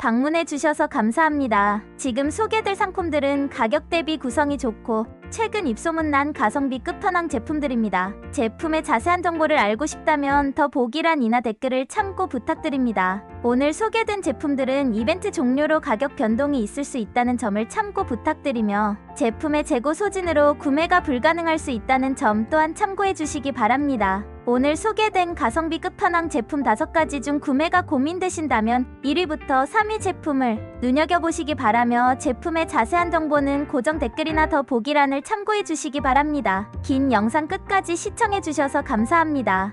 방문해 주셔서 감사합니다. 지금 소개될 상품들은 가격 대비 구성이 좋고 최근 입소문 난 가성비 끝판왕 제품들입니다. 제품의 자세한 정보를 알고 싶다면 더 보기란이나 댓글을 참고 부탁드립니다. 오늘 소개된 제품들은 이벤트 종료로 가격 변동이 있을 수 있다는 점을 참고 부탁드리며 제품의 재고 소진으로 구매가 불가능할 수 있다는 점 또한 참고해 주시기 바랍니다. 오늘 소개된 가성비 끝판왕 제품 5가지 중 구매가 고민되신다면 1위부터 3위 제품을 눈여겨보시기 바라며 제품의 자세한 정보는 고정 댓글이나 더 보기란을 참고해 주시기 바랍니다. 긴 영상 끝까지 시청해 주셔서 감사합니다.